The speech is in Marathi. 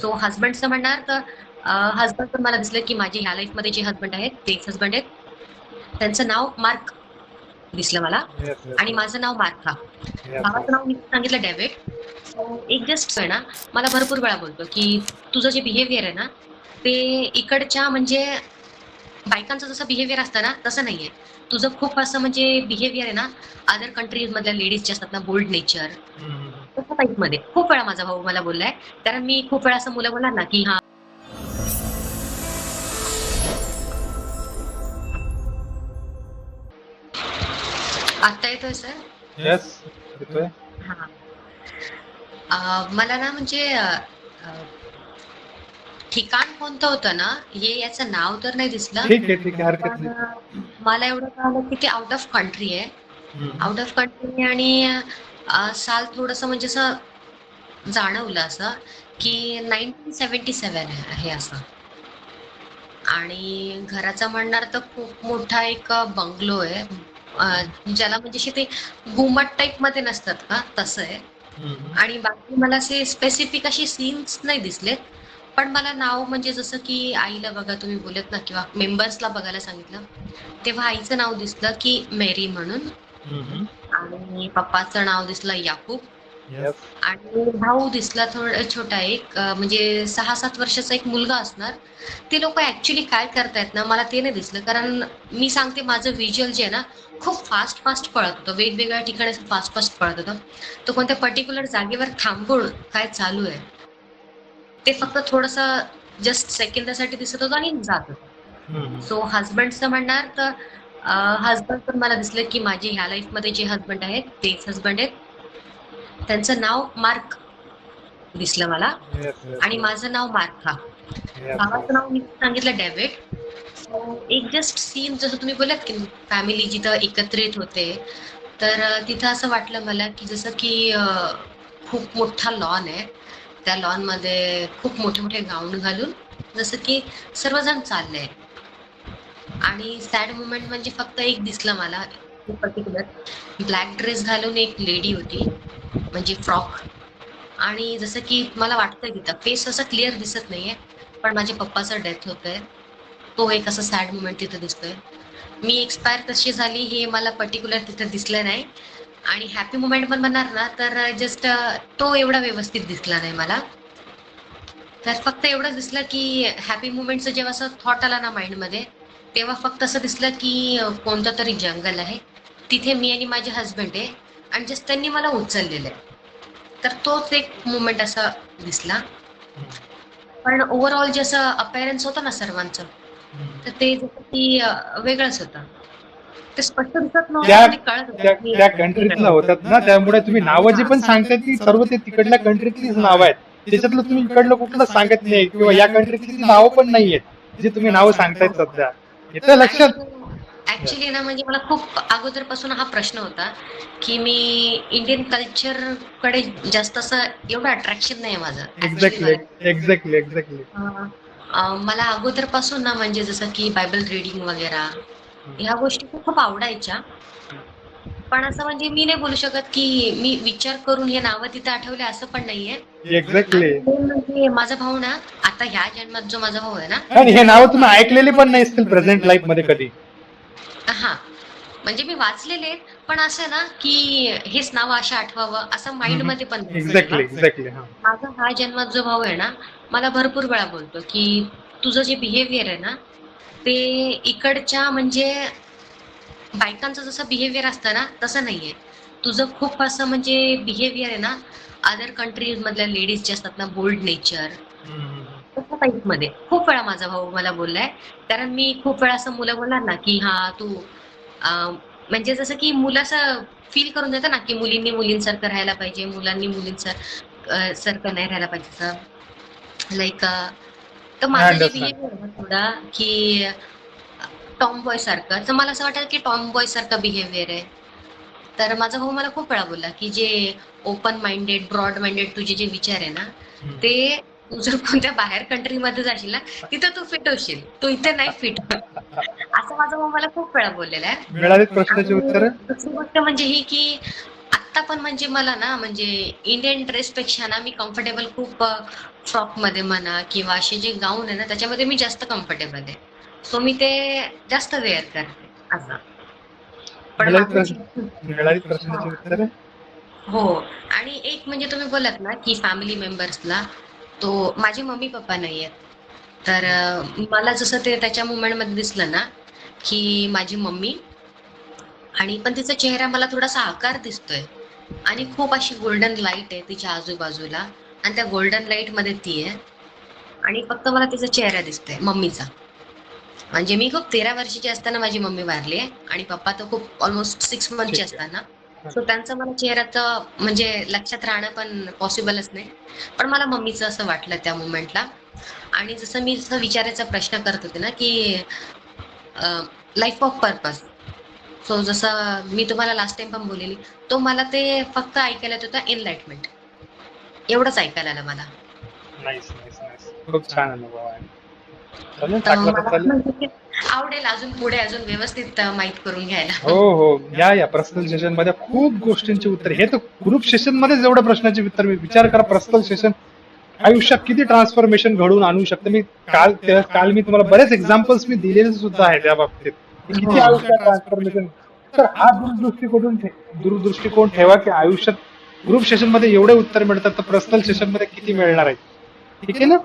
सो हजबंडचं म्हणणार तर हजबंड पण मला दिसलं की माझे ह्या लाईफमध्ये जे हजबंड आहेत तेच हजबंड आहेत. त्यांचं नाव मार्क दिसलं मला. आणि माझं नाव मार्था. भावाचं नाव मी सांगितलं डेव्हिड So, एक जस्ट आहे ना मला भरपूर वेळा बोलतो की तुझं जे बिहेवियर आहे ना ते इकडच्या म्हणजे बायकांचं जसं बिहेवियर असतं ना तसं नाहीये. तुझं खूप असं म्हणजे बिहेवियर आहे ना अदर कंट्रीज मधल्या लेडीज जे असतात ना बोल्ड नेचर टाईपमध्ये खूप वेळा माझा भाऊ मला बोललाय. कारण मी खूप वेळा असं मुलं बोलणार ना की हा आता येतोय सर? येस येतोय. हा. मला ना म्हणजे ठिकाण कोणतं होतं ना हे याचं नाव तर नाही दिसलं. मला एवढं कळलं की ते आउट ऑफ कंट्री आहे. आउट ऑफ कंट्री आणि साल थोडस म्हणजे असं जाणवलं असं की नाईन्टीन सेवन्टी सेवन आहे असं. आणि घराचा म्हणणार तर खूप मोठा एक बंगलो आहे. ज्याला म्हणजे ते घुमट टाईपमध्ये नसतात का? तसं आहे. आणि बाकी मला असे स्पेसिफिक असे सीन्स नाही दिसलेत. पण मला नाव म्हणजे जसं की आईला बघा तुम्ही बोलत ना किंवा मेंबर्सला बघायला सांगितलं तेव्हा आईचं नाव दिसलं की मेरी म्हणून. आणि पप्पाचं नाव दिसलं याकूब. आणि भाऊ दिसला थोडा छोटा एक म्हणजे सहा सात वर्षाचा एक मुलगा असणार. ते लोक ऍक्च्युली काय करतायत ना मला ते नाही दिसलं. कारण मी सांगते माझं व्हिज्युअल जे आहे ना खूप फास्ट फास्ट पळत होतं. वेगवेगळ्या ठिकाणी फास्ट फास्ट पळत होतं. तो कोणत्या पर्टिक्युलर जागेवर थांबून काय चालू आहे ते फक्त थोडस जस्ट सेकंदासाठी दिसत होतं आणि जात होतं. सो हजबंडचं म्हणणार तर हजबंड पण मला दिसलं की माझे ह्या लाईफमध्ये जे हजबंड आहेत तेच हजबंड आहेत. त्यांचं नाव मार्क दिसलं मला. आणि माझं नाव yes, भावाचं नाव मी सांगितलं डेव्हिड. एक जस्ट सीन जसं तुम्ही बोलत की फॅमिली जिथं एकत्रित होते तर तिथं असं वाटलं मला की जसं की खूप मोठा लॉन आहे. त्या लॉनमध्ये खूप मोठे मोठे गाऊन घालून जसं की सर्वजण चालले. आणि सॅड मुमेंट म्हणजे फक्त एक दिसलं मला. पर्टिक्युलर ब्लॅक ड्रेस घालून एक लेडी होती म्हणजे फ्रॉक आणि जसं की मला वाटतंय तिथं फेस असं क्लिअर दिसत नाहीये पण माझ्या पप्पाचं डेथ होतंय. तो एक असं सॅड मुमेंट तिथं दिसतोय. मी एक्सपायर कशी झाली हे मला पर्टिक्युलर तिथं दिसलं नाही. आणि हॅपी मुमेंट पण म्हणणार ना तर जस्ट तो एवढा व्यवस्थित दिसला नाही मला. तर फक्त एवढं दिसलं की हॅपी मुमेंटचं जेव्हा असं थॉट आला ना माइंडमध्ये तेव्हा फक्त असं दिसलं की कोणतं तरी जंगल आहे. तिथे मी आणि माझे हस्बंड आहे आणि जस्ट त्यांनी मला उचललेलं आहे. तर तोच एक मुमेंट असा दिसला. पण ओव्हरऑल जे असं अपेअरन्स होतं ना सर्वांचं. तर ते जसं की वेगळंच होतं. ते स्पष्ट दिसत नव्हतं त्या- कंट्रीतला होतात ना त्यामुळे तुम्ही नावं जी पण सांगताय ती सर्व ते तिकडल्या कंट्रीतलीच नावं आहेत. त्याच्यातलं तुम्ही इकडलं कुठलं सांगत नाही किंवा या कंट्रीतली नावं पण नाहीयेत जी तुम्ही नावं सांगतायत सध्या. येतं लक्षात ऍक्च्युली ना म्हणजे मला खूप अगोदरपासून हा प्रश्न होता की मी इंडियन कल्चरकडे जास्त असं एवढं अट्रॅक्शन नाही माझं. एक्झॅक्टली मला- एक्झॅक्टली मला अगोदरपासून ना म्हणजे जसं की बायबल रिडिंग वगैरे ह्या गोष्टी खूप आवडायच्या. पण असं म्हणजे मी नाही बोलू शकत की मी विचार करून हे नावं तिथे आठवले असं पण नाहीये. एक्झॅक्टली म्हणजे माझा भाऊ ना आता ह्या जन्मात जो माझा भाऊ आहे ना आणि हे नाव तुम्ही ऐकलेले पण नाही असतील प्रेझेंट लाईफमध्ये कधी. हा. म्हणजे मी वाचलेले आहेत, पण असं ना की हेच नाव असं आठवावं असं माइंडमध्ये पण नसतं. एक्झॅक्टली एक्झॅक्टली हा. माझा हा जन्मात जो भाऊ आहे ना मला भरपूर वेळा बोलतो की तुझं जे बिहेवियर आहे ना ते इकडच्या म्हणजे बायकांचं जसं बिहेवियर असतं ना तसं नाहीये. तुझं खूप असं म्हणजे बिहेवियर आहे ना अदर कंट्रीज मधल्या लेडीज जे असतात ना बोल्ड नेचरमध्ये. खूप वेळा माझा भाऊ मला बोललाय. कारण मी खूप वेळा असं मुलं बोलणार ना की हा तू म्हणजे जसं की मुलं असं फील करून देतं ना की मुलींनी मुलींसारखं राहायला पाहिजे मुलांनी मुलींसार सारखं नाही राहायला पाहिजे लाईक तर माझं जे. बिहेवियर थोडा की टॉम बॉय सारखं. तर मला असं वाटतं की टॉम बॉय सारखं बिहेवियर आहे. तर माझा भाऊ मला खूप वेळा बोलला की जे ओपन माइंडेड ब्रॉड माइंडेड तुझे जे विचार आहे ना ते तू जर कोणत्या बाहेर कंट्रीमध्ये जाशील ना तिथं तू फिट होशील. तू इथे नाही फिट असं माझा भाऊ मला खूप वेळा बोललेला आहे. दुसरी गोष्ट म्हणजे ही की आत्ता पण म्हणजे मला ना म्हणजे इंडियन ड्रेसपेक्षा ना मी कम्फर्टेबल खूप फ्रॉकमध्ये म्हणा किंवा असे जे गाऊन आहे ना त्याच्यामध्ये मी जास्त कम्फर्टेबल आहे. सो मी ते जास्त वेअर करते असं पण हो आणि एक म्हणजे तुम्ही बोलत ना की फॅमिली मेंबर्सला तो माझे मम्मी पप्पा नाही आहेत तर मला जसं ते त्याच्या मुवमेंटमध्ये दिसलं ना की माझी मम्मी आणि पण तिचा चेहरा मला थोडासा आकार दिसतोय आणि खूप अशी गोल्डन लाइट आहे तिच्या आजूबाजूला आणि त्या गोल्डन लाइटमध्ये ती आहे आणि फक्त मला तिचा चेहरा दिसतोय मम्मीचा म्हणजे मी खूप तेरा वर्षाची असताना माझी मम्मी वारली आणि पप्पा तर खूप ऑलमोस्ट सिक्स मंथचे. असताना. सो त्यांचं मला चेहऱ्याचं म्हणजे लक्षात राहणं पण पॉसिबलच नाही. पण मला मम्मीचं असं वाटलं त्या मुमेंटला आणि जसं मी जसं विचारायचा प्रश्न करत होते ना की लाईफ ऑफ पर्पज सो जसं मी तुम्हाला लास्ट टाइम पण बोललेली तो मला ते फक्त ऐकायला येत होता एनलाइटमेंट एवढंच ऐकायला आलं मला. खूप छान अनुभव आहे. आवडेल अजून पुढे अजून व्यवस्थित माहीत करून घ्यायला. हो हो. या या. पर्सनल सेशनमध्ये खूप गोष्टींची उत्तर. हे तर ग्रुप सेशन मध्येच एवढ्या प्रश्नाचे उत्तर मी विचार करा. पर्सनल सेशन आयुष्यात किती ट्रान्सफॉर्मेशन घडवून आणू शकते? मी काल काल मी तुम्हाला बरेच एक्झाम्पल्स मी दिलेले सुद्धा आहेत त्या बाबतीत. किती हो. आयुष्यात ट्रान्सफॉर्मेशन तर हा दूरदृष्टिकोन दूरदृष्टिकोन ठेवा की आयुष्यात ग्रुप सेशनमध्ये एवढे उत्तर मिळतात तर पर्सनल सेशनमध्ये किती मिळणार आहे? ठीक आहे ना?